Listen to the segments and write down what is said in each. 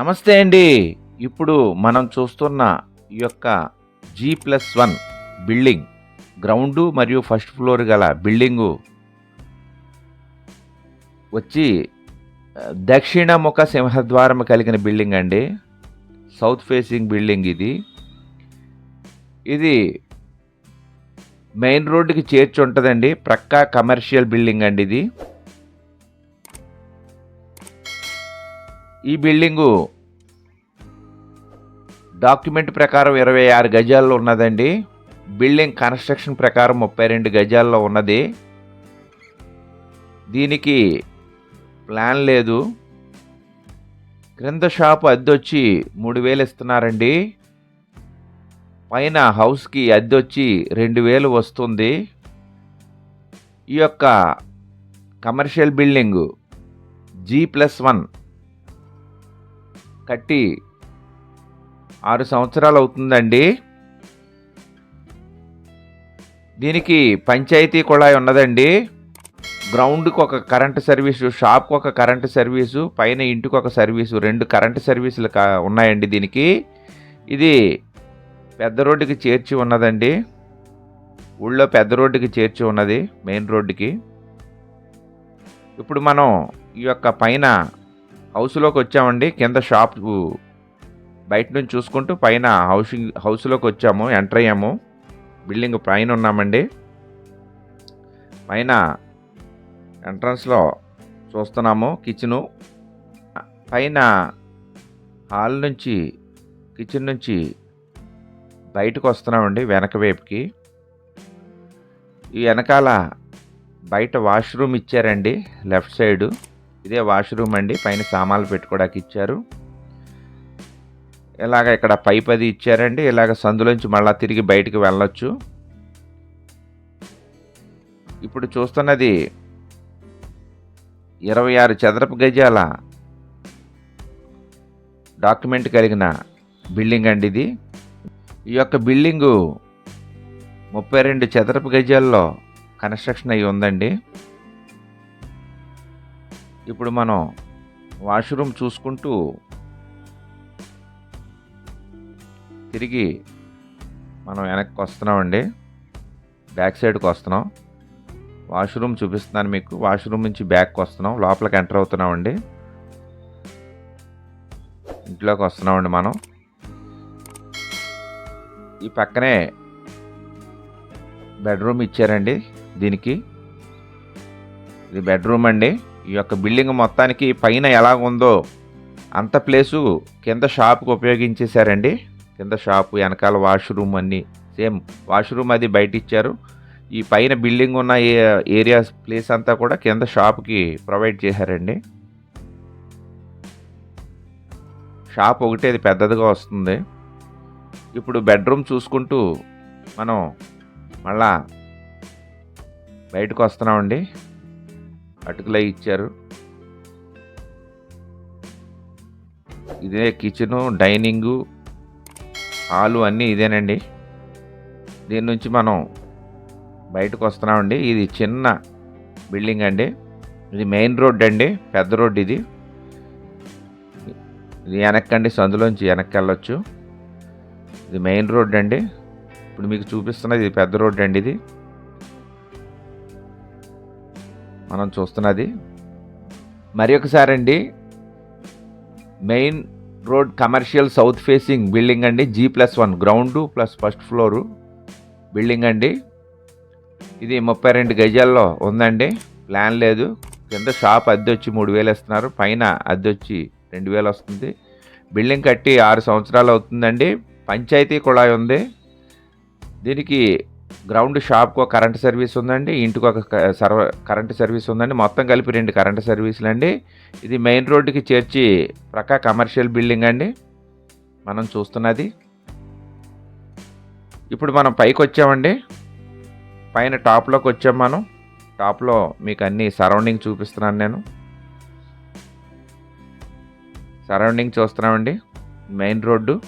నమస్తే అండి. ఇప్పుడు మనం చూస్తున్న ఈ యొక్క G plus one building ground మరియు ఫస్ట్ ఫ్లోర్ గల బిల్డింగు వచ్చి దక్షిణ దక్షిణముఖ సింహద్వారం కలిగిన బిల్డింగ్ అండి. సౌత్ ఫేసింగ్ బిల్డింగ్ ఇది. ఇది మెయిన్ రోడ్డుకి చేర్చి ఉంటుందండి. ప్రక్క కమర్షియల్ బిల్డింగ్ అండి ఇది. ఈ బిల్డింగు డాక్యుమెంట్ ప్రకారం ఇరవై ఆరు గజాల్లో ఉన్నదండి. బిల్డింగ్ కన్స్ట్రక్షన్ ప్రకారం ముప్పై రెండు గజాల్లో ఉన్నది. దీనికి ప్లాన్ లేదు. క్రింద షాపు అద్దె వచ్చి మూడు వేలు ఇస్తున్నారండి. పైన హౌస్కి అద్దె వచ్చి రెండు వేలు వస్తుంది. ఈ యొక్క commercial building G plus one కట్టి ఆరు సంవత్సరాలు అవుతుందండి దీనికి పంచాయతీ కుళాయి ఉన్నదండి. గ్రౌండ్కి ఒక కరెంటు సర్వీసు షాప్కి ఒక కరెంటు సర్వీసు పైన ఇంటికి ఒక సర్వీసు రెండు కరెంటు సర్వీసులు ఉన్నాయండి దీనికి. ఇది పెద్ద రోడ్డుకి చేర్చి ఉన్నదండి. ఊళ్ళో పెద్ద రోడ్డుకి చేర్చి ఉన్నది మెయిన్ రోడ్డుకి. ఇప్పుడు మనం ఈ యొక్క పైన హౌస్లోకి వచ్చామండి కింద షాప్ బయట నుంచి చూసుకుంటూ పైన హౌసింగ్ హౌస్లోకి వచ్చాము ఎంటర్ అయ్యాము. బిల్డింగ్ పైన ఉన్నామండి. పైన ఎంట్రన్స్లో చూస్తున్నాము కిచెను. పైన హాల్ నుంచి కిచెన్ నుంచి బయటకు వస్తున్నామండి వెనక వైపుకి. ఈ వెనకాల బయట వాష్రూమ్ ఇచ్చారండి లెఫ్ట్ సైడు. ఇదే వాష్రూమ్ అండి పైన సామాన్లు పెట్టుకోవడానికి ఇచ్చారు. ఇలాగ ఇక్కడ పైప్ అది ఇచ్చారండి. ఇలాగ సందులోంచి మళ్ళీ తిరిగి బయటికి వెళ్ళొచ్చు. ఇప్పుడు చూస్తున్నది ఇరవై ఆరు చదరపు గజాల డాక్యుమెంట్ కలిగిన బిల్డింగ్ అండి ఇది. ఈ యొక్క బిల్డింగు ముప్పై రెండు చదరపు గజాల్లో కన్స్ట్రక్షన్ అయ్యి ఉందండి. ఇప్పుడు మనం వాష్రూమ్ చూసుకుంటూ తిరిగి మనం వెనక్కి వస్తున్నామండి. బ్యాక్ సైడ్కి వస్తున్నాం. వాష్రూమ్ చూపిస్తున్నాను మీకు. వాష్రూమ్ నుంచి బ్యాక్కి వస్తున్నాం. లోపలికి ఎంటర్ అవుతున్నామండి. ఇంట్లోకి వస్తున్నామండి మనం. ఈ పక్కనే బెడ్రూమ్ ఇచ్చారండి దీనికి. ఇది బెడ్రూమ్ అండి. ఈ యొక్క బిల్డింగ్ మొత్తానికి పైన ఎలా ఉందో అంత ప్లేసు కింద షాప్కి ఉపయోగించేశారండి. కింద షాపు వెనకాల వాష్రూమ్ అన్నీ. సేమ్ వాష్రూమ్ అది బయట ఇచ్చారు ఈ పైన బిల్డింగ్ ఉన్న ఏ- ఏరియా ప్లేస్ అంతా కూడా కింద షాప్కి ప్రొవైడ్ చేశారండి. షాప్ ఒకటి అది పెద్దదిగా వస్తుంది. ఇప్పుడు బెడ్రూమ్ చూసుకుంటూ మనం మళ్ళా బయటకు వస్తున్నామండి. అటుకులై ఇచ్చారు. ఇదే కిచెను డైనింగు ఆలు అన్నీ ఇదేనండి. దీని నుంచి మనం బయటకు వస్తున్నామండి. ఇది చిన్న బిల్డింగ్ అండి. ఇది మెయిన్ రోడ్ అండి. పెద్ద రోడ్ ఇది. ఇది వెనక్కండి సందులోంచి వెనక్కి వెళ్ళొచ్చు. ఇది మెయిన్ రోడ్ అండి. ఇప్పుడు మీకు చూపిస్తున్నది ఇది పెద్ద రోడ్ అండి ఇది. మనం చూస్తున్నది. మరి ఒకసారి అండి main road commercial south facing building అండి. G plus one ground plus first floor building అండి. ఇది ముప్పై రెండు గజాల్లో ఉందండి. ప్లాన్ లేదు. కింద షాప్ అద్దె వచ్చి మూడు వేలు ఇస్తున్నారు. పైన అద్దె వచ్చి రెండు వేలు వస్తుంది. బిల్డింగ్ కట్టి ఆరు సంవత్సరాలు అవుతుందండి. పంచాయతీ కుళాయి ఉంది. దీనికి గ్రౌండ్ షాప్కి ఒక కరెంట్ సర్వీస్ ఉందండి ఇంటికి ఒక క- సర్వ కరెంట్ సర్వీస్ ఉందండి. మొత్తం కలిపి రెండు కరెంట్ సర్వీసులు అండి ఇది మెయిన్ రోడ్డుకి చేర్చి ప్రకా కమర్షియల్ బిల్డింగ్ అండి. మనం చూస్తున్నది. ఇప్పుడు మనం పైకి వచ్చామండి పైన టాప్లోకి వచ్చాం మనం. టాప్లో మీకు అన్ని సరౌండింగ్ చూపిస్తున్నాను నేను. సరౌండింగ్ చూస్తున్నామండి. Main road.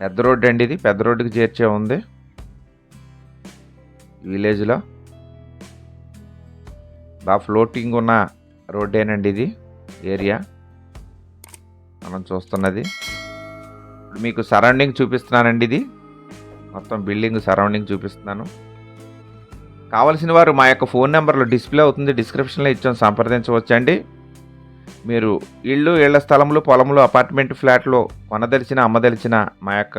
పెద్ద రోడ్డు అండి ఇది. పెద్ద రోడ్డుకి చేర్చే ఉంది. విలేజ్లో. బాగా ఫ్లోటింగ్ ఉన్న రోడ్డేనండి ఇది ఏరియా. మనం చూస్తున్నది. ఇప్పుడు మీకు సరౌండింగ్ చూపిస్తున్నానండి ఇది. మొత్తం బిల్డింగ్ సరౌండింగ్ చూపిస్తున్నాను. కావలసిన వారు మా యొక్క ఫోన్ నెంబర్లో డిస్ప్లే అవుతుంది. డిస్క్రిప్షన్లో ఇచ్చాం. సంప్రదించవచ్చండి. మీరు ఇళ్ళు ఇళ్ళ స్థలములు పొలములు అపార్ట్మెంట్ ఫ్లాట్లు కొనదలిచిన అమ్మదలిచిన మా యొక్క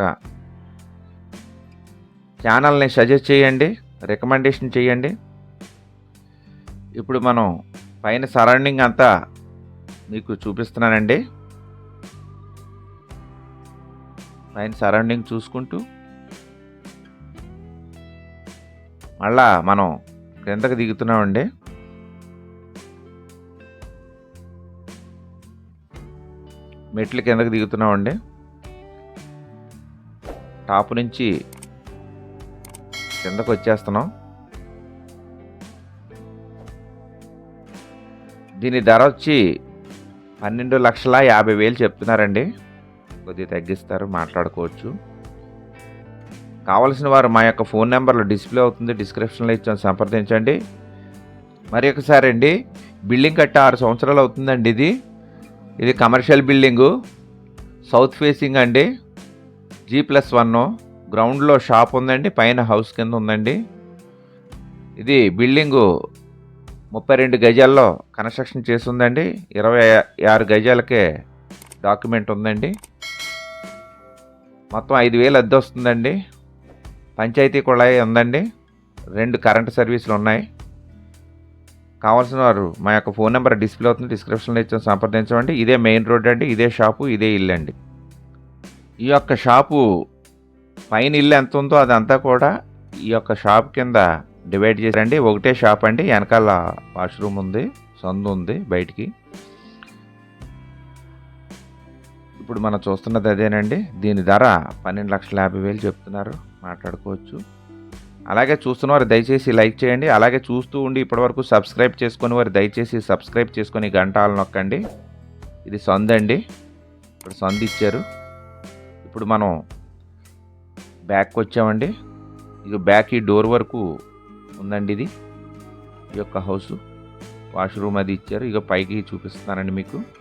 ఛానల్ని సజెస్ట్ చేయండి రికమెండేషన్ చేయండి. ఇప్పుడు మనం పైన సరౌండింగ్ అంతా మీకు చూపిస్తున్నానండి. పైన సరౌండింగ్ చూసుకుంటూ మళ్ళా మనం క్రిందకు దిగుతున్నామండి. మెట్లు కిందకి దిగుతున్నామండి. టాప్ నుంచి కిందకు వచ్చేస్తున్నాం. దీని ధర వచ్చి పన్నెండు లక్షల యాభై వేలు చెప్తున్నారండి. కొద్దిగా తగ్గిస్తారు మాట్లాడుకోవచ్చు. కావలసిన వారు మా యొక్క ఫోన్ నెంబర్లో డిస్ప్లే అవుతుంది డిస్క్రిప్షన్లో ఇచ్చాం సంప్రదించండి. మరి ఒకసారి అండి బిల్డింగ్ కట్టి ఆరు సంవత్సరాలు అవుతుందండి ఇది. ఇది కమర్షియల్ బిల్డింగు సౌత్ ఫేసింగ్ అండి. జీ ప్లస్ వన్ గ్రౌండ్లో షాప్ ఉందండి పైన హౌస్ కింద ఉందండి. ఇది బిల్డింగు ముప్పై రెండు గజాల్లో కన్స్ట్రక్షన్ చేసి ఉందండి ఇరవై ఆరు గజాలకే డాక్యుమెంట్ ఉందండి. మొత్తం ఐదు వేలు అద్దె వస్తుందండి. పంచాయతీ కుళాయి ఉందండి. రెండు కరెంటు సర్వీసులు ఉన్నాయి. కావాల్సిన వారు మా యొక్క ఫోన్ నెంబర్ డిస్ప్లే అవుతుంది డిస్క్రిప్షన్లో ఇచ్చిన సంప్రదించండి ఇదే మెయిన్ రోడ్ అండి ఇదే షాపు ఇదే ఇల్లు అండి. ఈ యొక్క షాపు పైన ఇల్లు ఎంత ఉందో అదంతా కూడా ఈ యొక్క షాప్ కింద డివైడ్ చేశారండి ఒకటే షాప్ అండి వెనకాల వాష్రూమ్ ఉంది సందు ఉంది బయటికి. ఇప్పుడు మనం చూస్తున్నది అదేనండి దీని ధర పన్నెండు లక్షల యాభై వేలు చెప్తున్నారు మాట్లాడుకోవచ్చు. అలాగే చూస్తున్నవారు దయచేసి లైక్ చేయండి. అలాగే చూస్తూ ఉండి ఇప్పటివరకు సబ్స్క్రైబ్ చేసుకుని వారు దయచేసి సబ్స్క్రైబ్ చేసుకొని గంటలు నొక్కండి. ఇది సందు అండి. ఇప్పుడు సందు ఇచ్చారు. ఇప్పుడు మనం బ్యాక్ వచ్చామండి. ఇక బ్యాక్ ఈ డోర్ వరకు ఉందండి ఇది. ఈ యొక్క హౌస్. వాష్రూమ్ అది ఇచ్చారు. ఇక పైకి చూపిస్తున్నానండి మీకు.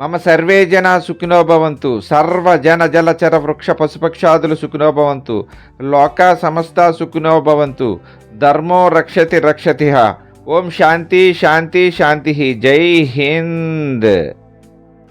మమ సర్వే జన సుఖినోభవంతు సర్వ జన జలచర వృక్ష పశుపక్షాదులు సుఖినోభవంతు లోక సమస్త సుఖినోభవంతు ధర్మో రక్షతి రక్షతిహ. ఓం శాంతి శాంతి శాంతి. జై హింద్.